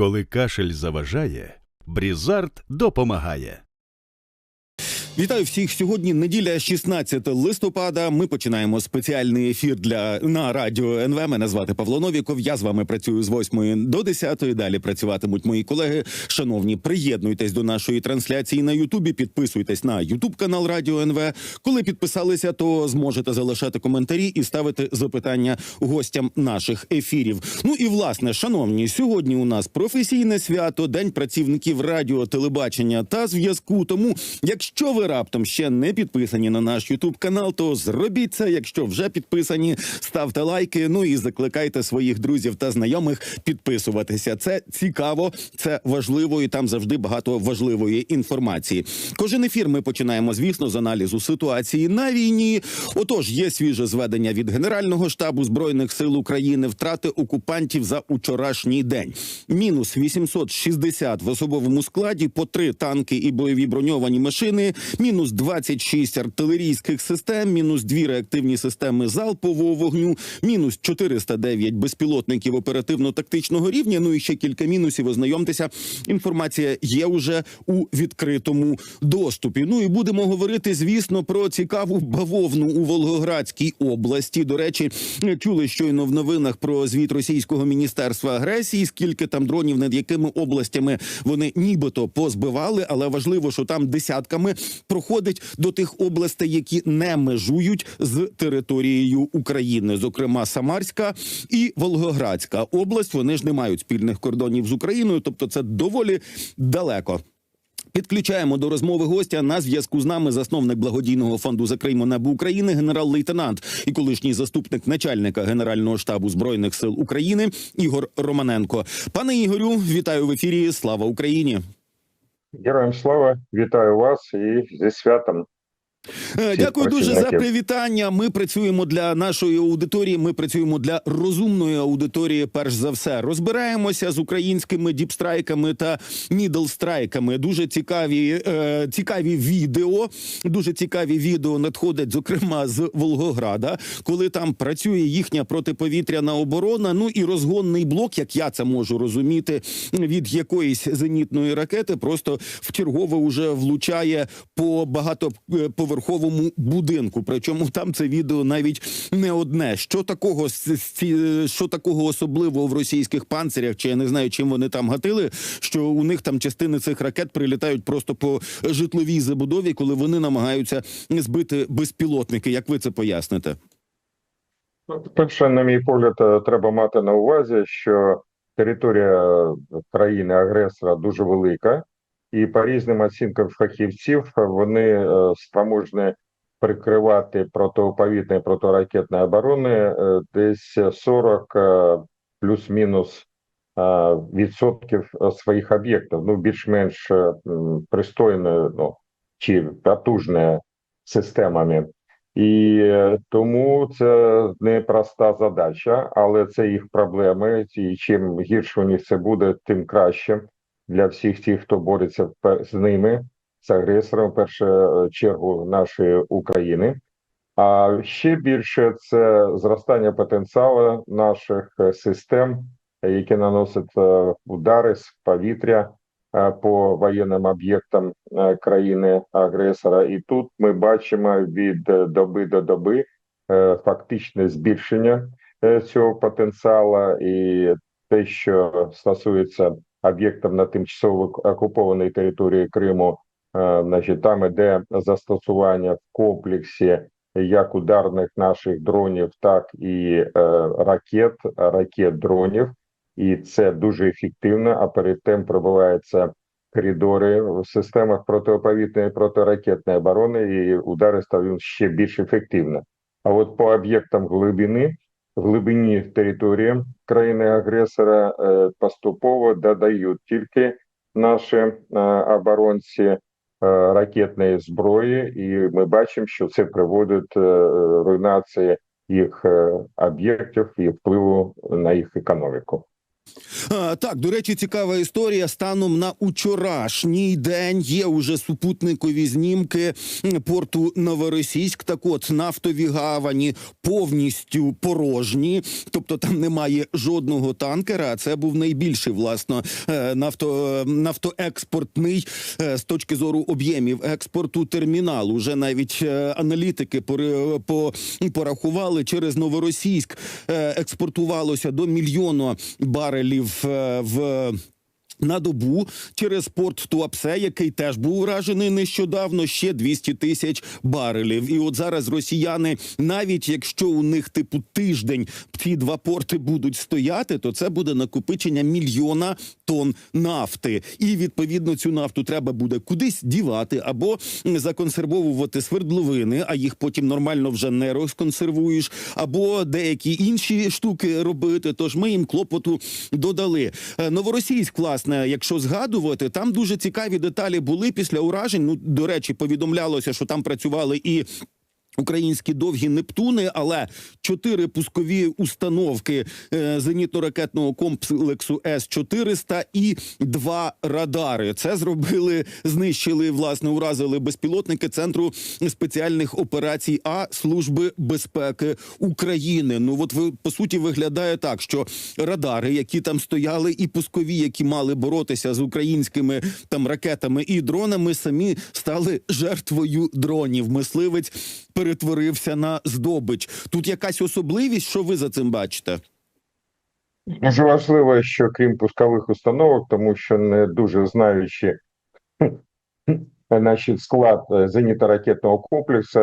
Коли кашель заважає, Брізард допомагає. Вітаю всіх. Сьогодні неділя, 16 листопада. Ми починаємо спеціальний ефір для на радіо НВ. Мене звати Павло Новіков. Я з вами працюю з 8 до 10. Далі працюватимуть мої колеги. Шановні, приєднуйтесь до нашої трансляції на Ютубі. Підписуйтесь на Ютуб канал Радіо НВ. Коли підписалися, то зможете залишати коментарі і ставити запитання гостям наших ефірів. Ну і власне, шановні, сьогодні у нас професійне свято, день працівників радіо, телебачення та зв'язку. Тому, якщо ви раптом ще не підписані на наш Ютуб канал, то зробіть це. Якщо вже підписані, ставте лайки. Ну і закликайте своїх друзів та знайомих підписуватися. Це цікаво, це важливо, і там завжди багато важливої інформації. Кожен ефір ми починаємо, звісно, з аналізу ситуації на війні. Отож, є свіже зведення від Генерального штабу збройних сил України, втрати окупантів за учорашній день. Мінус 860 в особовому складі, по три танки і бойові броньовані машини, мінус 26 артилерійських систем, мінус дві реактивні системи залпового вогню, мінус 409 безпілотників оперативно-тактичного рівня. Ну і ще кілька мінусів. Ознайомтеся. Інформація є уже у відкритому доступі. Ну і будемо говорити, звісно, про цікаву бавовну у Волгоградській області. До речі, чули щойно в новинах про звіт російського міністерства агресії. Скільки там дронів, над якими областями вони нібито позбивали, але важливо, що там десятками проходить до тих областей, які не межують з територією України, зокрема Самарська і Волгоградська область. Вони ж не мають спільних кордонів з Україною, тобто це доволі далеко. Підключаємо до розмови гостя на зв'язку з нами засновник благодійного фонду «Закриймо небо України, генерал-лейтенант і колишній заступник начальника Генерального штабу збройних сил України Ігор Романенко. Пане Ігорю, вітаю в ефірі. Слава Україні! Героям слава, вітаю вас і зі святом. Е, Дякую дуже за привітання. Ми працюємо для нашої аудиторії. Ми працюємо для розумної аудиторії. Перш за все, розбираємося з українськими діпстрайками та мідлстрайками. Дуже цікаві, е, цікаві відео. Дуже цікаві відео надходять, зокрема з Волгограда, коли там працює їхня протиповітряна оборона. Ну і розгонний блок, як я це можу розуміти, від якоїсь зенітної ракети, просто в чергове уже влучає по багато по багатоповерховому будинку. Причому там це відео навіть не одне. Що такого ці- що такого особливого в російських панцирях? Чи я не знаю, чим вони там гатили? Що у них там частини цих ракет прилітають просто по житловій забудові, коли вони намагаються збити безпілотники. Як ви це поясните? Ну, Перше, на мій погляд, е, треба мати на увазі, що територія е, країни-агресора дуже велика, і по різним оцінкам фахівців е, вони е, спроможні прикривати протиповітряної і протиракетної оборони е, десь 40 е, плюс-мінус відсотків своїх об'єктів. Ну, більш-менш м, пристойною, ну чи потужною системами. І тому це непроста задача, але це їх проблеми. І чим гірше у них це буде, тим краще для всіх тих, хто бореться з ними, з агресором, в першу е, чергу нашої України. А ще більше це зростання потенціалу наших е, систем, які наносять е, удари з повітря по воєнним об'єктам країни-агресора. І тут ми бачимо від доби до доби фактичне збільшення цього потенціалу, і те, що стосується об'єктів на тимчасово окупованій території Криму, е, значить, там іде застосування в комплексі як ударних наших дронів, так і е, ракет, ракет дронів, і це дуже ефективно. А перед тим пробиваються коридори в системах протиповітряної протиракетної оборони, і удари стають ще більш ефективно. А от по об'єктам глибини, в глибині території країни-агресора е, поступово додають тільки наші е, оборонці е, ракетної зброї, і ми бачимо, що це приводить руйнації їх об'єктів і впливу на їх економіку. Так, до речі, цікава історія. Станом на учорашній день є уже супутникові знімки порту Новоросійськ. Так от нафтові гавані повністю порожні, тобто там немає жодного танкера. А це був найбільший власно е, нафто, нафтоекспортний е, з точки зору об'ємів експорту термінал. Уже навіть е, аналітики порахували через Новоросійськ експортувалося до мільйона барелів е, в. На добу через порт Туапсе, який теж був уражений нещодавно, ще 200 тисяч барелів. І от зараз росіяни, навіть якщо у них типу тиждень ці два порти будуть стояти, то це буде накопичення мільйона тонн нафти. І відповідно цю нафту треба буде кудись дівати або законсервовувати свердловини, а їх потім нормально вже не розконсервуєш, або деякі інші штуки робити. Тож ми їм клопоту додали. Е, Новоросійськ, власне, якщо згадувати, там дуже цікаві деталі були після уражень. Ну, до речі, повідомлялося, що там працювали і. Українські довгі Нептуни, але чотири пускові установки е, зенітно-ракетного комплексу С 400 і два радари. Це зробили, знищили власне, уразили безпілотники центру спеціальних операцій А служби безпеки України. Ну от ви по суті виглядає так, що радари, які там стояли, і пускові, які мали боротися з українськими там ракетами і дронами, самі стали жертвою дронів. Мисливець перетворився на здобич. Тут якась особливість, що ви за цим бачите? Дуже важливо, що крім пускових установок, тому що не дуже знаючи значить, склад е, зенітно-ракетного комплексу,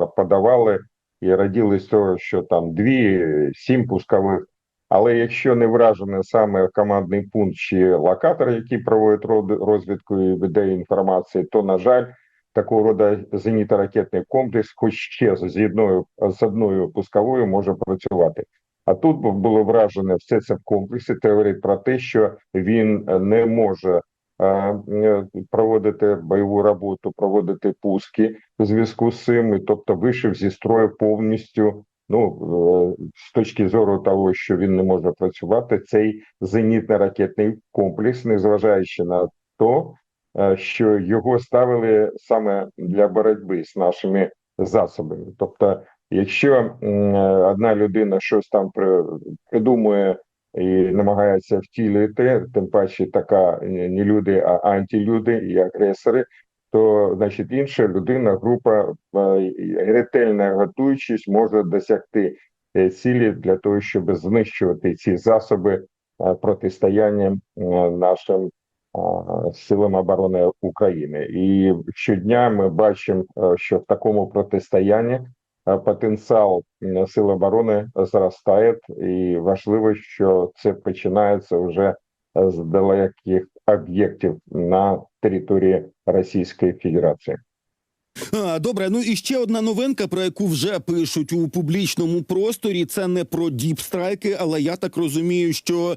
е, подавали і раділи з того, що там дві, сім пускових. Але якщо не вражений саме командний пункт чи локатор, який проводить розвідку і веде інформацію, то на жаль, такого роду зенітно-ракетний комплекс, хоч ще з одною з одною пусковою, може працювати. А тут було вражене все це в комплексі. Це говорить про те, що він е, не може е, е, проводити бойову роботу, проводити пуски в зв'язку з цим, тобто вийшов зі строю повністю. Ну, з точки зору того, що він не може працювати, цей зенітно-ракетний комплекс, незважаючи на то, що його ставили саме для боротьби з нашими засобами. Тобто, якщо е, одна людина щось там придумує і намагається втілити, тим паче така не не люди, а антилюди і агресори, то значить інша людина, група е, ретельно готуючись, може досягти е, цілі для того, щоб знищувати ці засоби е, протистояння е, нашим а, силам оборони України. І щодня ми бачимо, е, що в такому протистоянні е, потенціал сил оборони зростає, і важливо, що це починається вже з далеких об'єктів на території Російської Федерації. Добре, ну і ще одна новинка, про яку вже пишуть у публічному просторі. Це не про діпстрайки, але я так розумію, що,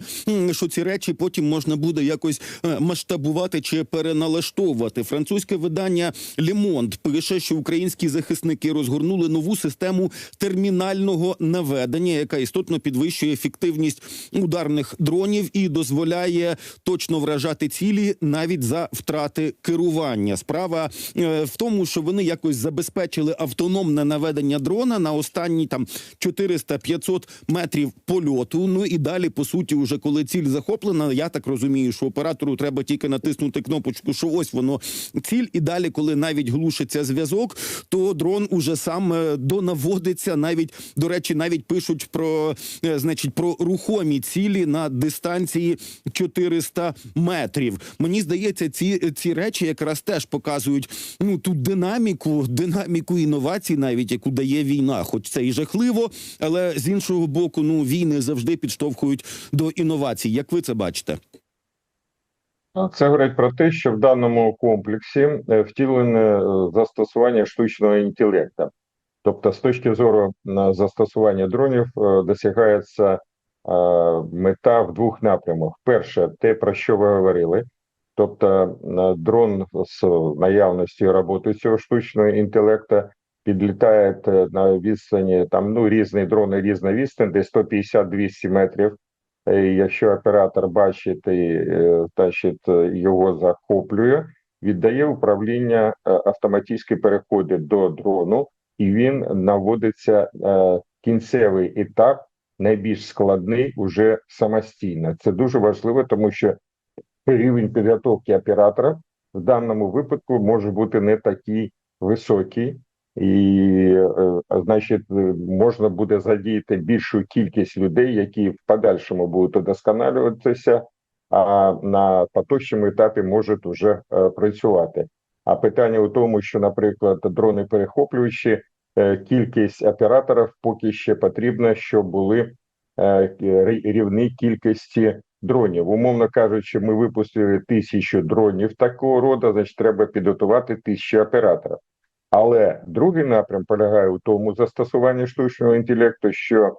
що ці речі потім можна буде якось е, масштабувати чи переналаштовувати. Французьке видання Лемонт пише, що українські захисники розгорнули нову систему термінального наведення, яка істотно підвищує ефективність ударних дронів і дозволяє точно вражати цілі навіть за втрати керування. Справа е, в тому, що вони якось забезпечили автономне наведення дрона на останні там 400-500 метрів польоту. Ну і далі, по суті, уже коли ціль захоплена, я так розумію, що оператору треба тільки натиснути кнопочку, що ось воно ціль, і далі, коли навіть глушиться зв'язок, то дрон уже сам е, донаводиться. Навіть до речі, навіть пишуть про е, значить про рухомі цілі на дистанції 400 метрів. Мені здається, ці, ці речі якраз теж показують ну ту динаміку, динаміку інновацій, навіть яку дає війна. Хоч це і жахливо, але з іншого боку, ну війни завжди підштовхують до інновацій. Як ви це бачите? Це говорить про те, що в даному комплексі е, втілене е, застосування штучного інтелекту. Тобто, з точки зору е, застосування дронів досягається мета в двох напрямах. Перше, те, про що ви говорили, тобто е, дрон з наявністю роботи цього штучного інтелекту підлітає е, на відстані там ну різні дрони, різна відстань, десь 150-200 метрів Е, Якщо оператор бачить і значить, його захоплює, віддає управління автоматично переходить до дрону, і він наводиться кінцевий етап, найбільш складний, уже самостійно. Це дуже важливо, тому що рівень підготовки оператора в даному випадку може бути не такий високий, і е, значить, е, можна буде задіяти більшу кількість людей, які в подальшому будуть удосконалюватися, а на поточному етапі можуть вже е, працювати. А питання у тому, що, наприклад, дрони перехоплюючі, кількість операторів поки ще потрібна, щоб були рівні кількості дронів. Умовно кажучи, ми випустили тисячу дронів такого роду, значить, треба підготувати тисячу операторів. Але другий напрям полягає у тому застосуванні штучного інтелекту, що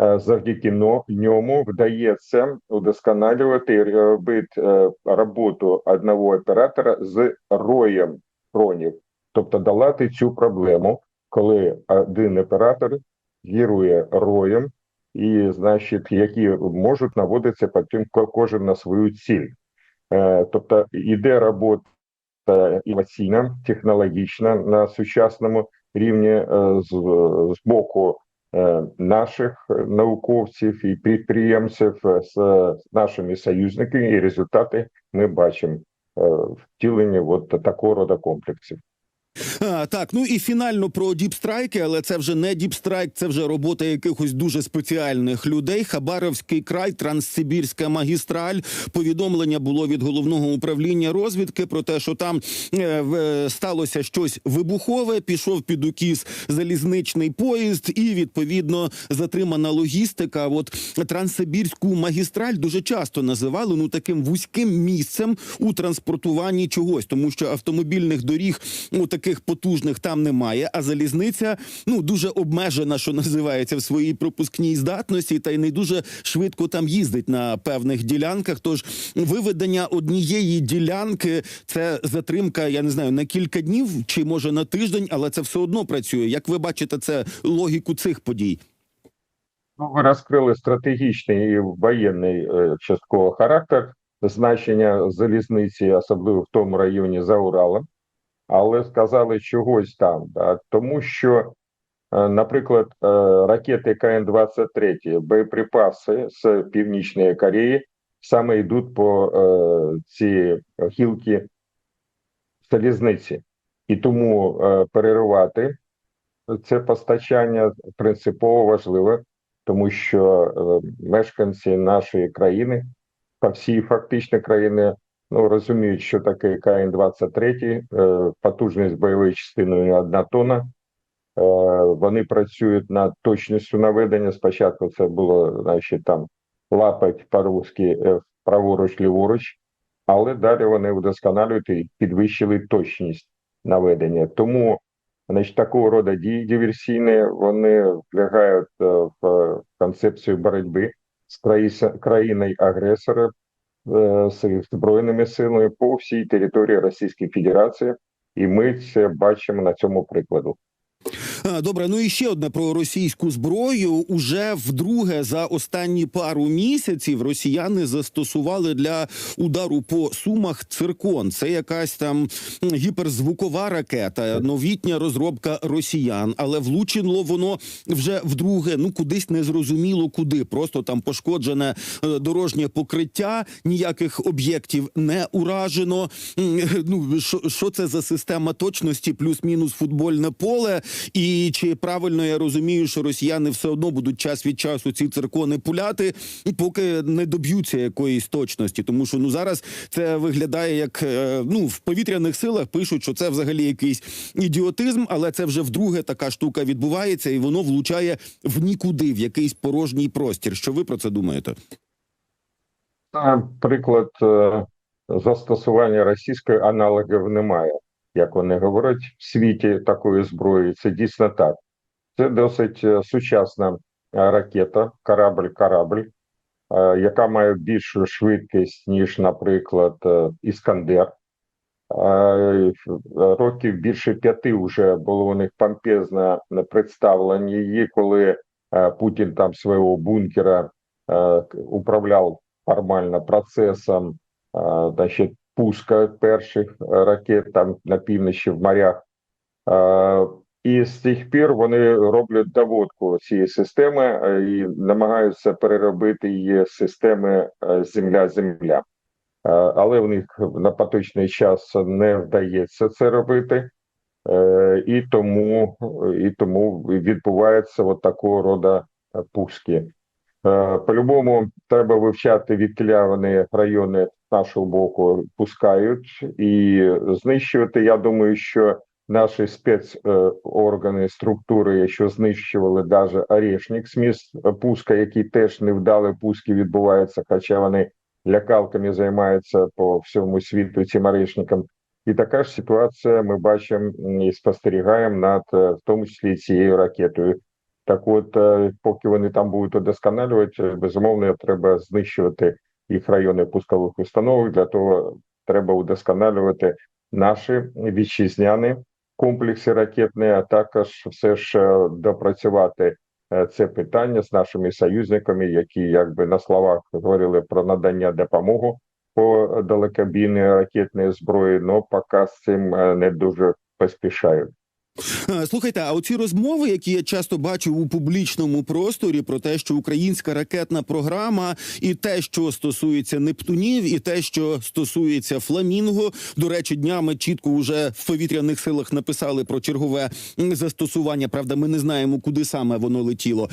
е, завдяки ньому вдається удосконалювати і робити е, роботу одного оператора з роєм дронів, тобто долати цю проблему, коли один оператор гірує роєм, і значить, які можуть наводитися потім ко- кожен на свою ціль. Е, Тобто іде робота інноваційна, технологічна на сучасному рівні е, з, з боку е, наших науковців і підприємців з нашими союзниками, і результати ми бачимо втілення от такого роду комплексів. Так, ну і фінально про діпстрайки, але це вже не діпстрайк, це вже робота якихось дуже спеціальних людей. Хабаровський край, Транссибірська магістраль. Повідомлення було від головного управління розвідки про те, що там е, в- сталося щось вибухове. Пішов під укіс залізничний поїзд, і відповідно затримана логістика. От Транссибірську магістраль дуже часто називали ну таким вузьким місцем у транспортуванні чогось, тому що автомобільних доріг ну таких потужних там немає. А залізниця ну дуже обмежена, що називається в своїй пропускній здатності, та й не дуже швидко там їздить на певних ділянках. Тож виведення однієї ділянки це затримка, я не знаю, на кілька днів чи може на тиждень, але це все одно працює. Як ви бачите, це логіку цих подій? Ну, ви розкрили стратегічний і воєнний е, частково характер значення залізниці, особливо в тому районі за Уралом, але сказали чогось там, да, тому що, е, наприклад, е, ракети КН-23, боєприпаси з Північної Кореї саме йдуть по е, ці гілки залізниці, і тому переривати це постачання принципово важливо тому що мешканці нашої країни та всі фактично країни ну розуміють, що таке КН-23, е, потужність бойової частиною одна тонна. Е, вони працюють над точністю наведення. Спочатку це було значить, там лапать по-русски е, праворуч, ліворуч, але далі вони вдосконалюють і підвищили точність наведення. Тому Значить, такого роду дії диверсійні вони влягають в концепцію боротьби з країною-агресором, е, з збройними силами по всій території Російської Федерації, і ми це бачимо на цьому прикладу. А, Добре, ну і ще одне про російську зброю. Уже вдруге за останні пару місяців росіяни застосували для удару по сумах циркон. Це якась там гіперзвукова ракета, новітня розробка росіян, але влучило воно вже вдруге. Ну кудись незрозуміло куди. Просто там пошкоджене е, дорожнє покриття, ніяких об'єктів не уражено. Ну що це за система точності, плюс-мінус футбольне поле. І чи правильно я розумію, що росіяни все одно будуть час від часу ці циркони пуляти, поки не доб'ються якоїсь точності, тому що ну зараз це виглядає як е, ну в повітряних силах пишуть, що це взагалі якийсь ідіотизм, але це вже вдруге така штука відбувається, і воно влучає в нікуди, в якийсь порожній простір. Що ви про це думаєте? Та, Приклад е, застосування російської аналогів немає. Як вони говорять в світі такої зброї, це дійсно так. Це досить е, сучасна е, ракета, корабль-корабль, е, яка має більшу швидкість, ніж, наприклад, Іскандер. Років більше п'яти вже було у них помпезне представлення її, коли Путін там свого бункера управлял формально процесом значить, пуска перших е, ракет там на півночі в морях. Е, І з тих пір вони роблять доводку цієї системи е, і намагаються переробити її системи Земля-Земля. Але в них на поточний час не вдається це робити. І тому, і тому відбувається от такого роду пуски. По-любому треба вивчати, відкіля райони з нашого боку пускають і знищувати. Я думаю, що наші спецоргани, структури, якщо знищували навіть Орешник з міст пуска, які теж невдалі пуски відбуваються, хоча вони лякалками займаються по всьому світу цим орешникам. І така ж ситуація ми бачимо і спостерігаємо над е, в тому числі цією ракетою. Так, от, е, поки вони там будуть удосконалювати, безумовно, треба знищувати їх райони пускових установок. Для того треба удосконалювати наші вітчизняні комплекси ракетні, а також все ж е, допрацювати е, це питання з нашими союзниками, які якби на словах говорили про надання допомоги по далекобійній ракетної зброї, але поки з цим е, не дуже поспішають. Е, Слухайте, а оці розмови, які я часто бачу у публічному просторі, про те, що українська ракетна програма, і те, що стосується Нептунів, і те, що стосується Фламінго. До речі, днями чітко вже в повітряних силах написали про чергове застосування. Правда, ми не знаємо, куди саме воно летіло.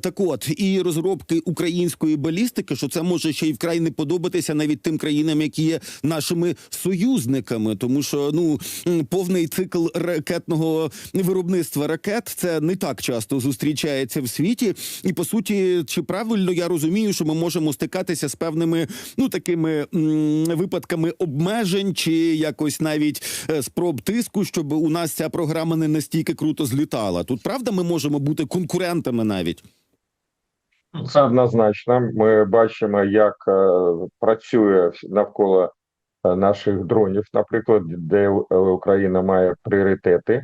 Так от і розробки української балістики, що це може ще й вкрай не подобатися навіть тим країнам, які є нашими союзниками, тому що ну повний цикл ракетного виробництва ракет це не так часто зустрічається в світі. І по суті, чи правильно я розумію, що ми можемо стикатися з певними ну такими м, випадками обмежень, чи якось навіть е, спроб тиску, щоб у нас ця програма не настільки круто злітала. Тут правда ми можемо бути конкурентами навіть. Це однозначно. Ми бачимо, як е, працює навколо е, наших дронів, наприклад, де Україна має пріоритети.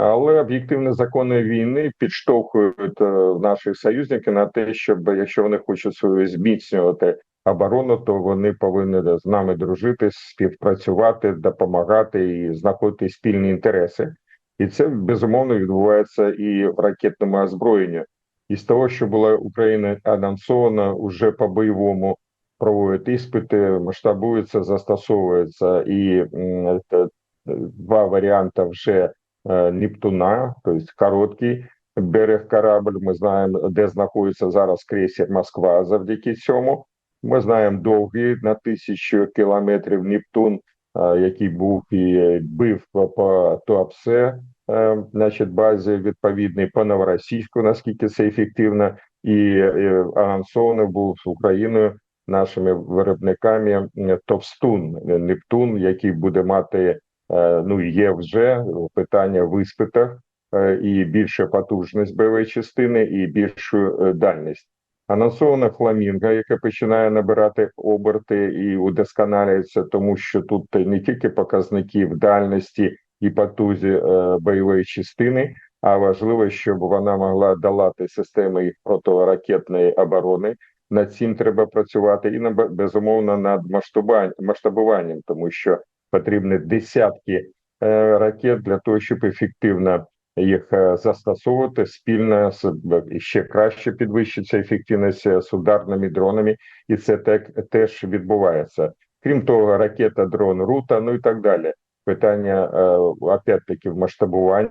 Але об'єктивні закони війни підштовхують е, наших союзників на те, щоб якщо вони хочуть свою зміцнювати оборону, то вони повинні з нами дружити, співпрацювати, допомагати і знаходити спільні інтереси. І це безумовно відбувається і в ракетному озброєнні. Із того, що була Україна анонсована, уже по бойовому проводять іспити, масштабується, застосовується і два варіанти вже е, Нептуна, тобто короткий берег корабль. Ми знаємо, де знаходиться зараз крейсер Москва. Завдяки цьому ми знаємо довгий на тисячу кілометрів Нептун, е, який був і бив по, Туапсе, е, значить, базі відповідний по Новоросійську, наскільки це ефективно, і анонсований був з Україною нашими виробниками Товстун Нептун, який буде мати ну є вже питання в іспитах е, і більша потужність бойової частини, і більшу е, дальність. Анонсована фламінга, яка починає набирати оберти і удосконалюється, тому що тут не тільки показники в дальності і потузі е, бойової частини, а важливо, щоб вона могла долати системи їх протиракетної оборони. Над цим треба працювати і на безумовно над масштабуванням, тому що потрібні десятки е, ракет для того, щоб ефективно їх е, застосовувати спільно з ще краще підвищиться ефективність е, з ударними дронами, і це так теж відбувається. Крім того, ракета, дрон, рута, ну і так далі. Питання е, опять-таки в масштабуванні.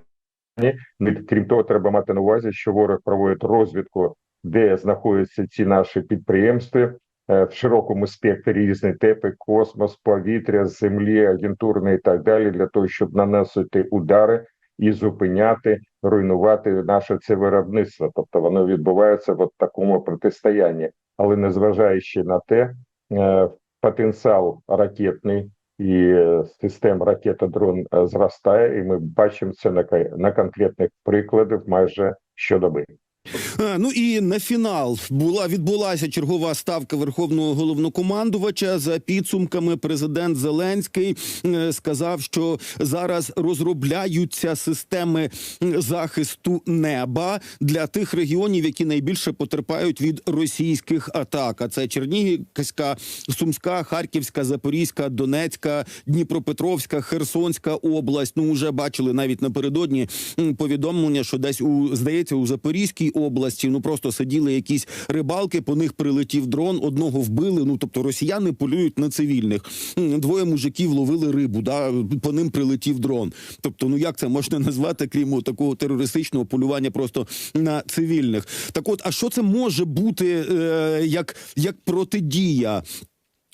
Крім того, треба мати на увазі, що ворог проводить розвідку, де знаходяться ці наші підприємства е, в широкому спектрі різні типи, космос, повітря, землі, агентурне і так далі, для того, щоб наносити удари і зупиняти, руйнувати наше це виробництво. Тобто воно відбувається в такому протистоянні, але незважаючи на те, е, потенціал ракетний і е, систем ракета-дрон е, зростає, і ми бачимо це на, на конкретних прикладах майже щодоби. Е, Ну і на фінал була відбулася чергова ставка верховного головнокомандувача. За підсумками, президент Зеленський е, сказав, що зараз розробляються системи захисту неба для тих регіонів, які найбільше потерпають від російських атак. А це Чернігівська, Сумська, Харківська, Запорізька, Донецька, Дніпропетровська, Херсонська область. Ну вже бачили навіть напередодні повідомлення, що десь у здається у Запорізькій області ну просто сиділи якісь рибалки, по них прилетів дрон, одного вбили. Ну тобто росіяни полюють на цивільних. Двоє мужиків ловили рибу, да по ним прилетів дрон. Тобто, ну як це можна назвати, крім такого терористичного полювання просто на цивільних? Так, от, а що це може бути е, як, як протидія?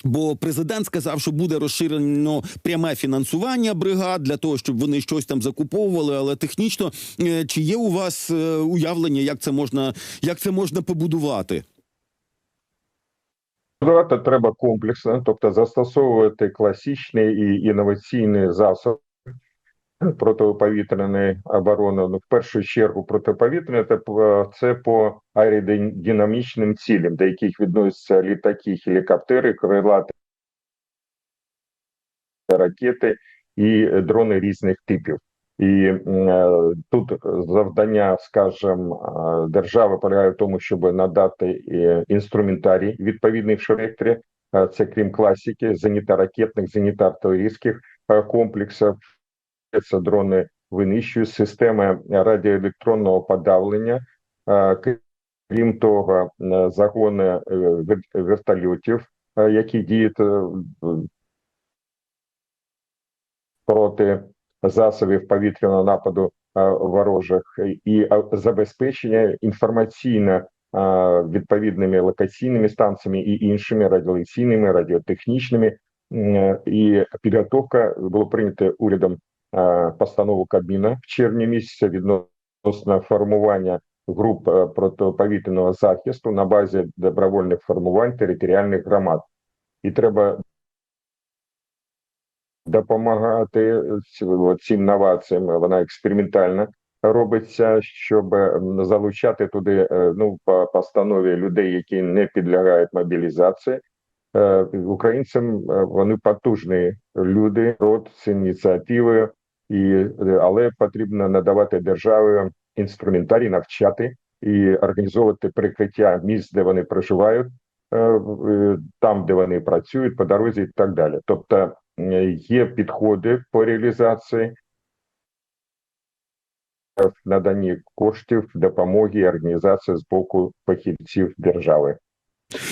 Бо президент сказав, що буде розширено пряме фінансування бригад для того, щоб вони щось там закуповували. Але технічно, е, чи є у вас е, уявлення, як це можна, як це можна побудувати? Будувати треба комплексно, тобто застосовувати класичні і інноваційні засоби протиповітряної оборони. Ну, в першу чергу протиповітряне це, по- це по аеродинамічним цілям, до яких відносяться літаки, гелікоптери, крилаті ракети і дрони різних типів. І е, тут завдання, скажімо, е, держави полягає в тому, щоб надати е, інструментарій відповідний в шректорі. Е, Це крім класики, зенітно-ракетних, зенітно-артилерійських е, комплексів. Це дрони винищують системи радіоелектронного подавлення. Е, Крім того, е, загони е, вертольотів, які діють проти засобів повітряного нападу ворожих і забезпечення інформаційно відповідними локаційними станціями і іншими радіолекційними, радіотехнічними. І підготовка було прийнято урядом постанову Кабміна в червні місяці відносно формування груп е, протиповітряного захисту на базі добровольних формувань територіальних громад. І треба допомагати цим новаціям. Вона експериментально робиться, щоб залучати туди е, ну по постанові людей, які не підлягають мобілізації. Е, Українцям е, вони потужні люди, род з ініціативою, і е, але потрібно надавати державі інструментарій, навчати і організовувати прикриття місць, де вони проживають, е, е, там, де вони працюють, по дорозі і так далі. Тобто є підходи по реалізації наданні коштів, допомоги організації з боку фахівців держави.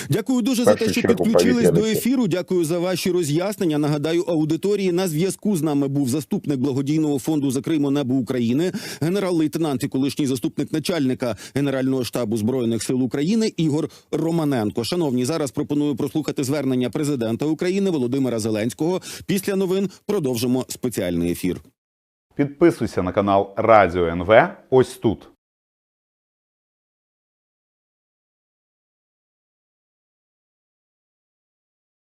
Дякую дуже за те, що підключились до ефіру. Дякую за ваші роз'яснення. Нагадаю, аудиторії на зв'язку з нами був заступник благодійного фонду Закримо небо України, генерал-лейтенант і колишній заступник начальника Генерального штабу збройних сил України Ігор Романенко. Шановні, зараз пропоную прослухати звернення президента України Володимира Зеленського. Після новин продовжимо спеціальний ефір. Підписуйся на канал Радіо НВ ось тут.